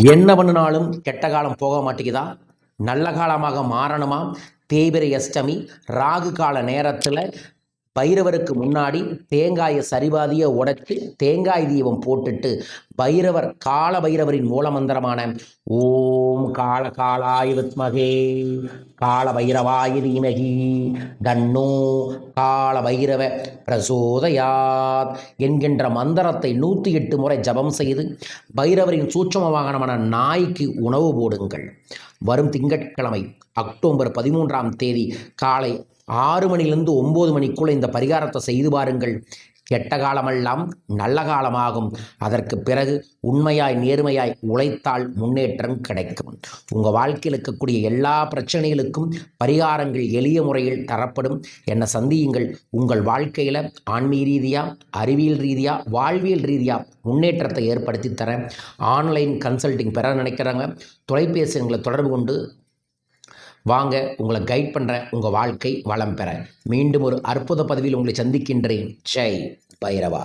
என்ன பண்ணினாலும் கெட்ட காலம் போக மாட்டேங்குதா? நல்ல காலமாக மாறணுமா? தேய்பிரை அஷ்டமி ராகு கால நேரத்தில் பைரவருக்கு முன்னாடி தேங்காயை சரிபாதியை உடைச்சி தேங்காய் தீபம் போட்டுட்டு பைரவர் கால பைரவரின் மூல மந்திரமான ஓம் கால காலாய வித்மகே கால பைரவாய தீமகி தன்னோ கால பைரவ பிரசோதயாத் என்கின்ற மந்திரத்தை நூற்றி எட்டு முறை ஜபம் செய்து பைரவரின் சூட்சம வாகனமான நாய்க்கு உணவு போடுங்கள். வரும் திங்கட்கிழமை அக்டோபர் பதிமூன்றாம் தேதி காலை ஆறு மணிலிருந்து ஒம்பது மணிக்குள்ள இந்த பரிகாரத்தை செய்து பாருங்கள். கெட்ட காலமெல்லாம் நல்ல காலமாகும். அதற்கு பிறகு உண்மையாய் நேர்மையாய் உழைத்தால் முன்னேற்றம் கிடைக்கும். உங்கள் வாழ்க்கையில் இருக்கக்கூடிய எல்லா பிரச்சனைகளுக்கும் பரிகாரங்கள் எளிய முறையில் தரப்படும். என்னை சந்தியுங்கள். உங்கள் வாழ்க்கையில் ஆன்மீக ரீதியாக அறிவியல் ரீதியாக வாழ்வியல் ரீதியாக முன்னேற்றத்தை ஏற்படுத்தி தரேன். ஆன்லைன் கன்சல்டிங் பெற நினைக்கிறாங்க தொலைபேசி எங்களை தொடர்பு கொண்டு வாங்க உங்களை கைட் பண்ணுறேன் உங்கள் வாழ்க்கை வளம் பெற மீண்டும் ஒரு அற்புத பதவியில் உங்களை சந்திக்கின்றேன். ஜெய் பைரவா.